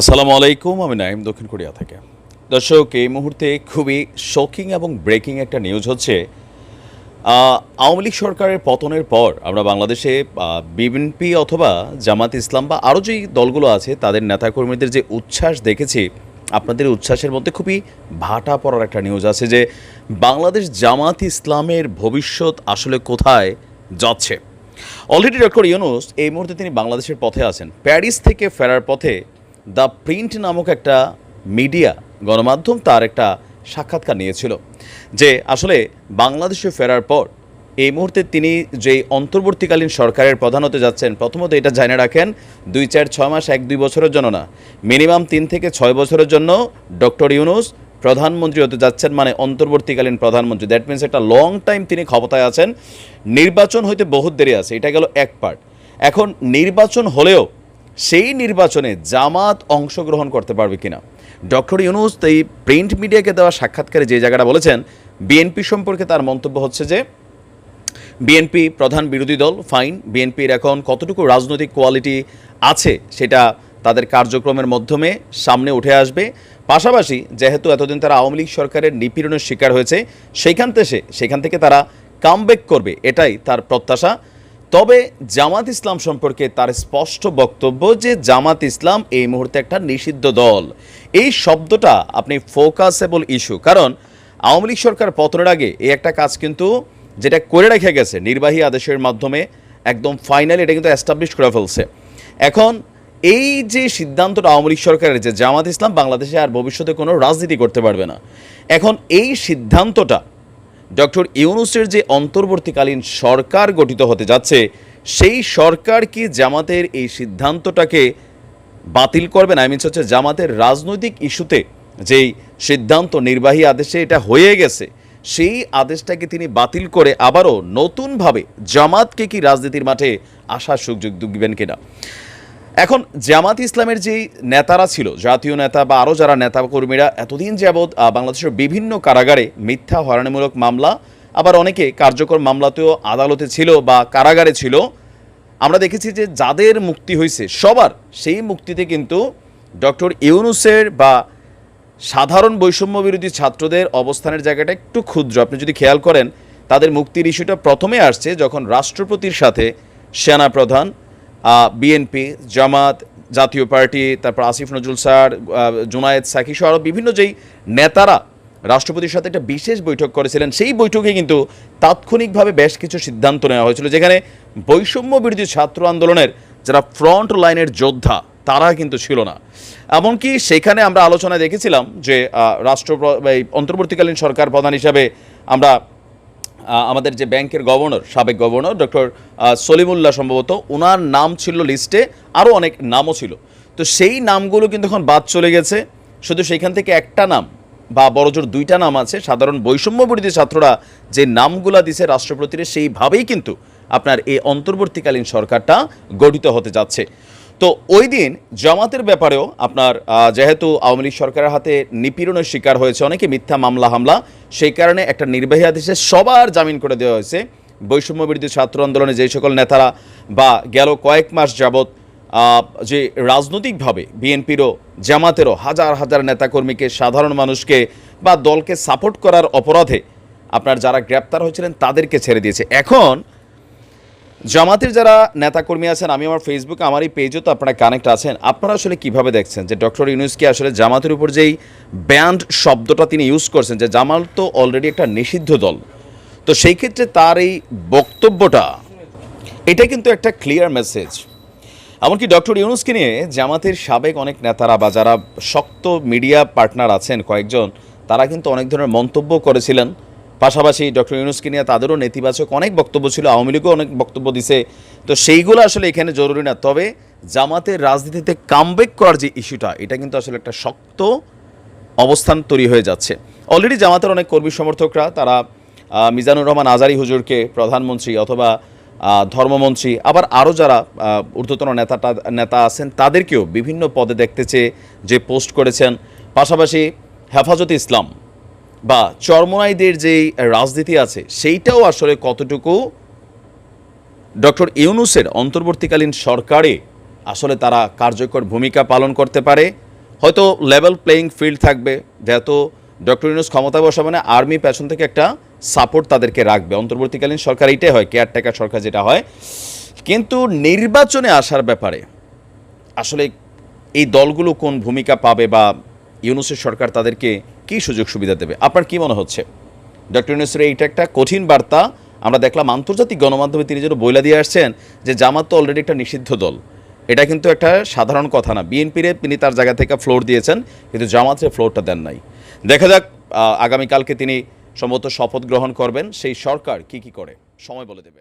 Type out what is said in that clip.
আসসালামু আলাইকুম, আমি নাইম দক্ষিণ কোরিয়া থেকে। দর্শক, এই মুহূর্তে খুবই শকিং এবং ব্রেকিং একটা নিউজ হচ্ছে আওয়ামী লীগ সরকারের পতনের পর আমরা বাংলাদেশে বিএনপি অথবা জামাত ইসলাম বা আরও যেই দলগুলো আছে, তাদের নেতাকর্মীদের যে উচ্ছ্বাস দেখেছি, আপনাদের উচ্ছ্বাসের মধ্যে খুবই ভাটা পড়ার একটা নিউজ আছে যে বাংলাদেশ জামাত ইসলামের ভবিষ্যৎ আসলে কোথায় যাচ্ছে। অলরেডি ডক্টর ইউনুস এই মুহূর্তে তিনি বাংলাদেশের পথে আছেন। প্যারিস থেকে ফেরার পথে দ্য প্রিন্ট নামক একটা মিডিয়া গণমাধ্যম তার একটা সাক্ষাৎকার নিয়েছিল যে আসলে বাংলাদেশে ফেরার পর এই মুহূর্তে তিনি যে অন্তর্বর্তীকালীন সরকারের প্রধান হতে যাচ্ছেন, প্রথমত এটা জানে রাখেন, দুই চার ছয় মাস, এক দুই বছরের জন্য না, মিনিমাম তিন থেকে ছয় বছরের জন্য ডক্টর ইউনুস প্রধানমন্ত্রী হতে যাচ্ছেন মানে অন্তর্বর্তীকালীন প্রধানমন্ত্রী। দ্যাট মিনস একটা লং টাইম তিনি ক্ষমতায় আছেন। নির্বাচন হইতে বহুত দেরি আছে, এটা গেল এক পার্ট এখন নির্বাচন হলেও সেই নির্বাচনে জামাত অংশগ্রহণ করতে পারবে কিনা? ডক্টর ইউনুস, এই প্রিন্ট মিডিয়াকে দেওয়া সাক্ষাৎকারে যে জায়গাটা বলেছেন, বিএনপি সম্পর্কে তার মন্তব্য হচ্ছে যে, বিএনপি প্রধান বিরোধী দল, ফাইন, বিএনপির এখন কতটুকু রাজনৈতিক কোয়ালিটি আছে সেটা তাদের কার্যক্রমের মাধ্যমে সামনে উঠে আসবে। পাশাপাশি যেহেতু এতদিন তারা আওয়ামী লীগ সরকারের নিপীড়নের শিকার হয়েছে, সেইখান থেকে সেখান থেকে তারা কামব্যাক করবে, এটাই তার প্রত্যাশা। তবে জামাত ইসলাম সম্পর্কে তার স্পষ্ট বক্তব্য যে জামাত ইসলাম এই মুহূর্তে একটা নিষিদ্ধ দল। এই শব্দটা আপনি ফোকাসেবল ইস্যু কারণ আওয়ামী লীগ সরকার পতনের আগে এই একটা কাজ কিন্তু যেটা করে রেখে গেছে, নির্বাহী আদেশের মাধ্যমে একদম ফাইনালি এটা কিন্তু অ্যাস্টাবলিশ করে ফেলছে। এখন এই যে সিদ্ধান্তটা আওয়ামী লীগ সরকারের যে জামাত ইসলাম বাংলাদেশে আর ভবিষ্যতে কোনো রাজনীতি করতে পারবে না, এখন এই সিদ্ধান্তটা ডক্টর ইউনুসের যে অন্তর্বর্তীকালীন সরকার গঠিত হতে যাচ্ছে, সেই সরকার কি জামাতের এই সিদ্ধান্তটাকে বাতিল করবেন আই মিনস হচ্ছে জামাতের রাজনৈতিক ইস্যুতে যেই সিদ্ধান্ত নির্বাহী আদেশে এটা হয়ে গেছে, সেই আদেশটাকে তিনি বাতিল করে আবারও নতুনভাবে জামাতকে কি রাজনীতির মাঠে আসার সুযোগ দিবেন কিনা? এখন জামাত ইসলামের যেই নেতারা ছিল, জাতীয় নেতা বা আরও যারা নেতা কর্মীরা এতদিন যাবৎ বাংলাদেশের বিভিন্ন কারাগারে মিথ্যা, হয়রানিমূলক মামলা, আবার অনেকে কার্যকর মামলাতেও আদালতে ছিল বা কারাগারে ছিল। আমরা দেখেছি যে যাদের মুক্তি হয়েছে সবার সেই মুক্তিতে কিন্তু ডক্টর ইউনুসের বা সাধারণ বৈষম্য বিরোধী ছাত্রদের অবস্থানের জায়গাটা একটু ক্ষুদ্র। আপনি যদি খেয়াল করেন, তাদের মুক্তির ইস্যুটা প্রথমে আসছে যখন রাষ্ট্রপতির সাথে সেনা প্রধান বিএনপি জামাত, জাতীয় পার্টি, তারপর আসিফ নজরুল স্যার জুনায়েদ সাকি সহ আরও বিভিন্ন যেই নেতারা রাষ্ট্রপতির সাথে একটা বিশেষ বৈঠক করেছিলেন, সেই বৈঠকে কিন্তু তাৎক্ষণিকভাবে বেশ কিছু সিদ্ধান্ত নেওয়া হয়েছিল, যেখানে বৈষম্য বিরোধী ছাত্র আন্দোলনের যারা ফ্রন্ট লাইনের যোদ্ধা, তারা কিন্তু ছিল না। এমনকি সেখানে আমরা আলোচনায় দেখেছিলাম যে রাষ্ট্র অন্তর্বর্তীকালীন সরকার প্রধান হিসাবে আমরা আমাদের যে ব্যাংকের গভর্নর, সাবেক গভর্নর, ডক্টর সলিমুল্লাহ সম্ভবত ওনার নাম ছিল লিস্টে আরও অনেক নামও ছিল। তো সেই নামগুলো কিন্তু এখন বাদ চলে গেছে। শুধু সেইখান থেকে একটা নাম বা বড়জোর দুইটা নাম আছে, সাধারণ বৈষম্য বিরোধী ছাত্ররা যে নামগুলা দিছে রাষ্ট্রপতির, সেইভাবেই কিন্তু আপনার এই অন্তর্বর্তীকালীন সরকারটা গঠিত হতে যাচ্ছে। তো ওই দিন জামাতের ব্যাপারেও আপনার যেহেতু আওয়ামী লীগ সরকারের হাতে নিপীড়নের শিকার হয়েছে, অনেকে মিথ্যা মামলা, হামলা, সেই কারণে একটা নির্বাহী আদেশে সবার জামিন করে দেওয়া হয়েছে। বৈষম্য বিরোধী ছাত্র আন্দোলনে যে সকল নেতারা বা গেল কয়েক মাস যাবৎ যে রাজনৈতিকভাবে বিএনপিরও, জামাতেরও হাজার হাজার নেতাকর্মীকে, সাধারণ মানুষকে বা দলকে সাপোর্ট করার অপরাধে আপনার যারা গ্রেপ্তার হয়েছিলেন তাদেরকে ছেড়ে দিয়েছে। এখন জামাতের যারা নেতাকর্মী আছেন, আমি আমার ফেসবুকে আমার এই পেজও তো আপনারা কানেক্ট আছেন। আপনারা আসলে কীভাবে দেখছেন যে ডক্টর ইউনুসকে আসলে জামাতের উপর যেই ব্যান্ড শব্দটা তিনি ইউজ করছেন, যে জামাল তো অলরেডি একটা নিষিদ্ধ দল? তো সেই ক্ষেত্রে তার এই বক্তব্যটা এটা কিন্তু একটা ক্লিয়ার মেসেজ এমনকি ডক্টর ইউনুসকে নিয়ে জামাতের সাবেক অনেক নেতারা বা যারা শক্ত মিডিয়া পার্টনার আছেন কয়েকজন, তারা কিন্তু অনেক ধরনের মন্তব্য করেছিলেন। পাশাপাশি ডক্টর ইউনুসকে নিয়ে তাদেরও নেতিবাচক অনেক বক্তব্য ছিল, আওয়ামী লীগও অনেক বক্তব্য দিছে। তো সেইগুলো আসলে এখানে জরুরি না। তবে জামাতের রাজনীতিতে কামব্যাক করার যে ইস্যুটা এটা কিন্তু আসলে একটা শক্ত অবস্থান তৈরি হয়ে যাচ্ছে। অলরেডি জামাতের অনেক কর্মী সমর্থকরা, তারা মিজানুর রহমান আজারি হুজুরকে প্রধানমন্ত্রী অথবা ধর্মমন্ত্রী, আবার আরও যারা ঊর্ধ্বতন নেতাটা নেতা আছেন, তাদেরকেও বিভিন্ন পদে দেখতে চেয়ে যে পোস্ট করেছেন। পাশাপাশি হেফাজতে ইসলাম বা চরমনাইদের যেই রাজনীতি আছে, সেইটাও আসলে কতটুকু ডক্টর ইউনুসের অন্তর্বর্তীকালীন সরকারে আসলে তারা কার্যকর ভূমিকা পালন করতে পারে? হয়তো লেভেল প্লেয়িং ফিল্ড থাকবে, যেহেতু ডক্টর ইউনুস ক্ষমতায় বসা মানে আর্মি পেছন থেকে একটা সাপোর্ট তাদেরকে রাখবে। অন্তর্বর্তীকালীন সরকার এইটাই হয় কেয়ারটেকার সরকার যেটা হয়। কিন্তু নির্বাচনে আসার ব্যাপারে আসলে এই দলগুলো কোন ভূমিকা পাবে বা ইউনুসের সরকার তাদেরকে কী সুযোগ সুবিধা দেবে? আপনার কি মনে হচ্ছে? ডক্টর ইউনুসের এইটা একটা কঠিন বার্তা, আমরা দেখলাম আন্তর্জাতিক গণমাধ্যমে তিনি যেন বইলা দিয়ে আসছেন যে জামাত তো অলরেডি একটা নিষিদ্ধ দল। এটা কিন্তু একটা সাধারণ কথা না। বিএনপিরে তিনি তার জায়গা থেকে ফ্লোর দিয়েছেন, কিন্তু জামাতের ফ্লোরটা দেন নাই। দেখা যাক আগামীকালকে তিনি সম্ভবত শপথ গ্রহণ করবেন। সেই সরকার কি কি করে? সময় বলে দেবে।